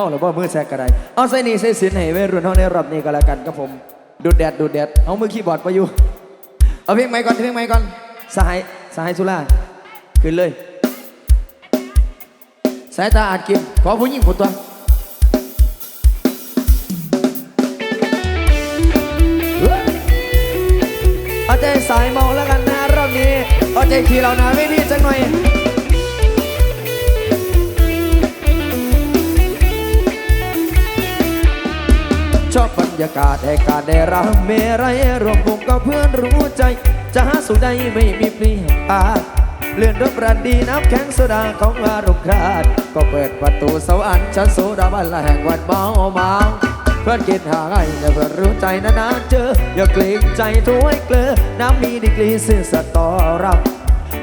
มาหรือว่ามือแซกกระไดเอาใส่นี่ใส่สินให้เวรุ่นเท่าในรอบนี้ก็แล้วกันครับผมดูดแดดดูดแดดเอามือคีย์บอร์ดไปอยู่เอาเพลงใหม่ก่อนเพลงใหม่ก่อนสหายสหายสุราขึ้นเลย สายตาอาจกินขอผู้หญิงผู้ตัวเอาใจสายเมาแล้วกันนะรอบนี้เอาใจขี่เรานาไม่ดีจังหน่อย ชอบบรรยากาศแห่งการได้รำเมรัยรวมกลุ่มกับเพื่อนรู้ใจ จะหาสุดใดไม่มีเปลี่ยนปากเลื่อนรถประดีน้ำแข็งโซดาของอารมณ์คราดก็เปิดประตูสวรรค์ชั้นโซดาบันละแห่งวันเมาเมาเพื่อนกินหาไงเพื่อนรู้ใจนานๆเจอ อย่าเกรงใจถ้วยเกลือน้ำมีดีกรีซื่อสัตย์ต่อรับ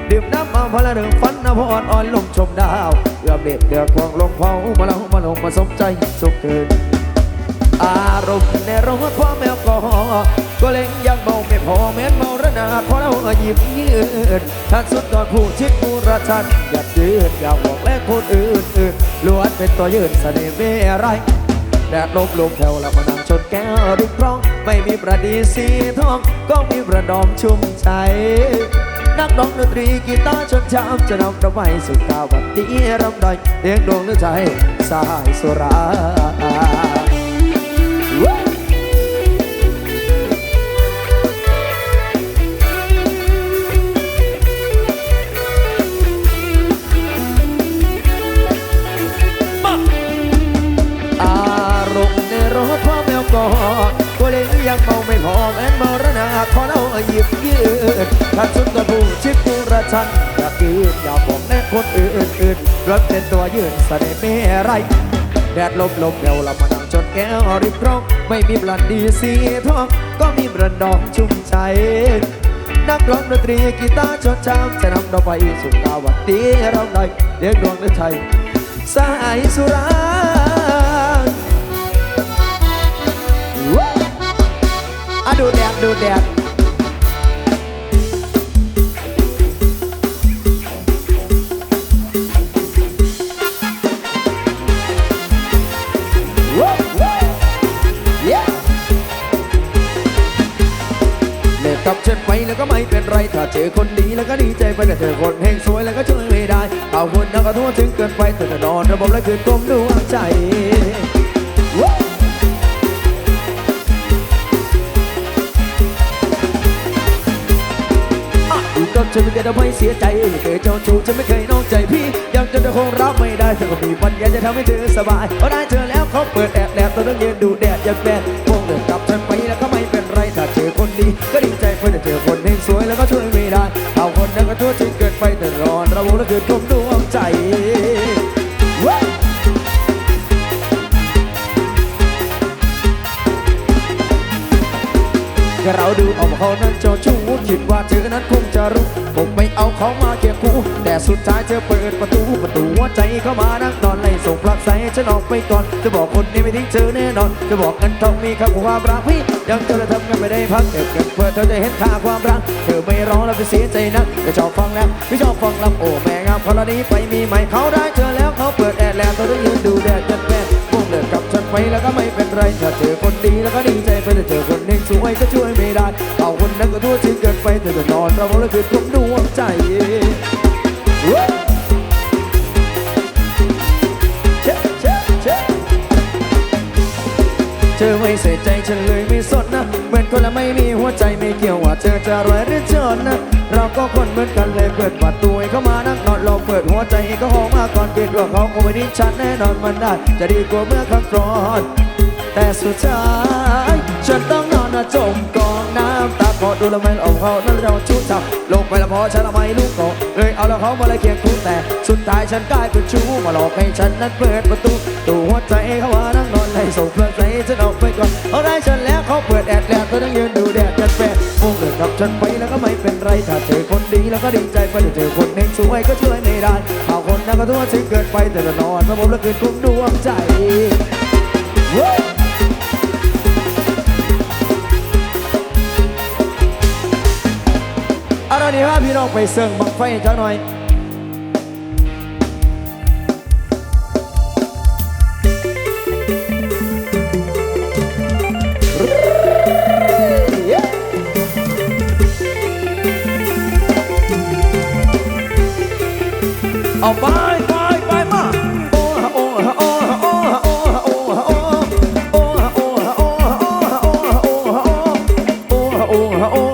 ดื่มน้ำมาพละหนึ่งฟันน้ำพออ่อนลงชมดาวเอือเด็ดเดือดควงลงเผามาเล่ามาลงมาสมใจสุขเกิน อารมณ์ในรถความแมวกอฮอก็เล็งยังเมาไม่พอแม้นเมาระนาดเพราะเราหยิบยืนท่านสุดตอนผู้ชิดผู้ระชันอย่ายืดอย่าหวงและคนอื่นอื่นล้วนเป็นตัวยืนเสน่ห์ไม่อะไรแดดลมลมแผ่วแล้วมานั่งชนแก้วริมร้อง ไม่มีประดีสีทอง ก็มีประดอมชุ่มใจนักร้องดนตรีกีตาร์ชนช้ำจะนำดอกไม้สู่กาวันดีรำได้เลี้ยงดวงหรือใจสายสุรา อแม้นมาระนาขอเราหยิบยืดถ้าชุดกระผู้ชิดผู้ระชันอยากยืนอย่าบอกแน่คนอื่นอื่นรถเป็นตัวยืนเสน่ห์ไม่ไรแดดลมลมเดียวเรามานั่งจนแก้วริบรองไม่มีบลันดีสีทอง ก็มีบรันดองชุ่มใจนักร้องดนตรีกีตาร์ชดช้ำจะนำเราไปสู่กาวันดีเราได้เลี้ยงดวงฤทัยสายสุรา ดูแดดกับฉันไปแล้วก็ไม่เป็นไร ถ้าเจอคนดีแล้วก็ดีใจไปแต่เธอคนเฮงสวยแล้วก็ช่วยไม่ได้เอาคนนักกระทั่วถึงเกินไปเธอจะนอนระบบและคืนกลมดวงใจ ฉันไม่เคยทำให้เสียใจไม่เคยเจ้าชู้ฉันไม่เคยนอกใจพี่ ยังจนเธอคงรับไม่ได้เธอก็มีปัญญาจะทำให้เธอสบายพอได้เธอแล้วเขาเปิดแอบแลบตัวต้องยืนดูแดดย่างแบดพวกเดินกลับฉันไปแล้วก็ไม่เป็นไรถ้าเจอคนดีก็ดีใจเพื่อนแต่เจอคนเฮงสวยแล้วก็ช่วยไม่ได้เอาคนนั้นก็ทั่วจริงเกินไปแต่ร้อนระบบและคืนกลมดวงใจเราดูเอาเขานั้นเจ้าชู้คิดว่าเธอนั้นคงจะรู้ เอาเขามาเคียงคู่แต่สุดท้ายเธอเปิดประตูประตูหัวใจเข้ามานั่งนอนไล่ส่งปลักใส่ฉันออกไปก่อนจะบอกคนนี้ไม่ทิ้งเธอแน่นอนจะบอกกันต้องมีคำความรักพี่ยังเธอจะทำกันไม่ได้พักเก็บเก็บเพื่อเธอจะเห็นค่าความรักเธอไม่ร้องแล้วไปเสียใจนะจะชอบฟังแล้วไม่ชอบฟังลำโอ้แม่งามพอละนี้ไปมีใหม่เขาได้เธอแล้วเขาเปิดแอร์แล้วเธอต้องยืนดูแดดจันแม่พวกเดินกับฉันไปแล้วก็ไม่เป็นไรถ้าเจอคนดีแล้วก็ดีใจไปแต่เจอคนเองสวยก็ช่วยไม่ได้เอาคนนั้นก็ทั่วถึงเกินไปเธอจะนอนเราแล้วคือทุกดวง ใจเช็เช็เช็เธอไม่ใส่ใจฉันเลยไม่สนนะ เหมือนคนละไม่มีหัวใจไม่เกี่ยวว่าเธอจะรวยหรือจนนะ เราก็คนเหมือนกันเลยเปิดประตูให้เข้ามานั่งนอนเราเปิดหัวใจให้เขาออกมาก่อนคิดว่าเขาคงไม่ดิ้นชันแน่นอนมันได้ จะดีกว่าเมื่อครั้งก่อน แต่สุดท้ายฉันต้องนอนจมกองน้ำตา ขอดูแลวไม่เอาเขานั่นเราชู้จับลงไปล้วพอฉันละไม่รู้ก่อเลยเอาล้วเขามาเลยเคียงคู่แต่สุดท้ายฉันกลายเป็นชู้มาหลอกให้ฉันนั้นเปิดประตูตัวหัวใจเขาว่านั่งนอนให้ส่งเพลิงใส่ฉันออกไปก่อนเอาได้ฉันแล้วเขาเปิดแอดแล้วเธอต้องยืนดูแดดกันแปดมุ่งเดินกับฉันไปแล้วก็ไม่เป็นไรถ้าเจอคนดีแล้วก็ดีใจไปแต่เจอคนเองสวยก็ช่วยไม่ได้เอาคนนั้นก็ทั่วถึงเกินไปแต่ละนอนระบบแล้วเกินคุ้มดวงใจ Woo! วันี้ว่าพี่น้องไปเสิร์งบังไฟจ้าหน่อยเอาไปไปไปมาโอ้โอ้โอ้โอ้โอ้โอ้โอ้โอ้โอ้โอ้โอ้โอ้โอ้โอ้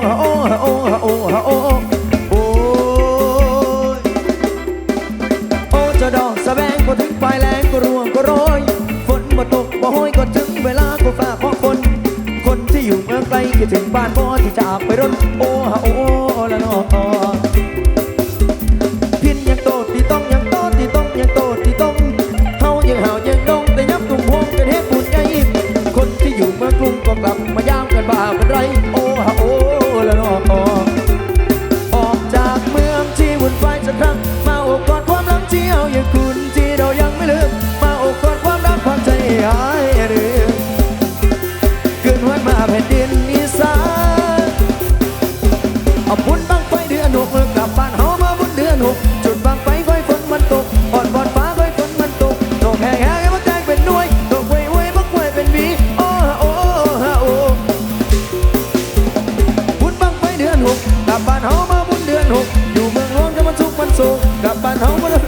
กลับบ้านเฮาบ่ได้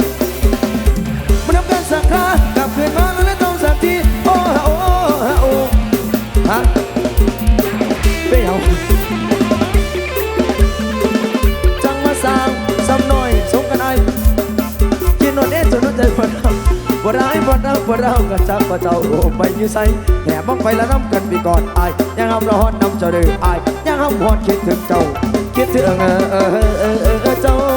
บ่นำกันสักครากลับคืนมาแล้วไม่ต้องสักทีโอ้ฮะโอ้ฮะโอ้ฮะไปเฮาจังมาสร้างซ้ำน่อยสมกันไอ้กินนอนเด้จนใจบ่ดบ่ร้ายบ่ดำบ่เราก็จักบ่เจ้าโอ้ไปอยู่ไสแห่บ้องไฟละน้ำกันไปก่อนไอ้ยังเอาระฮอดน้ำเจ้าเด้อไอยังเอาฮอดคิดถึงเจ้าคิดถึงเออเออเออเจ้า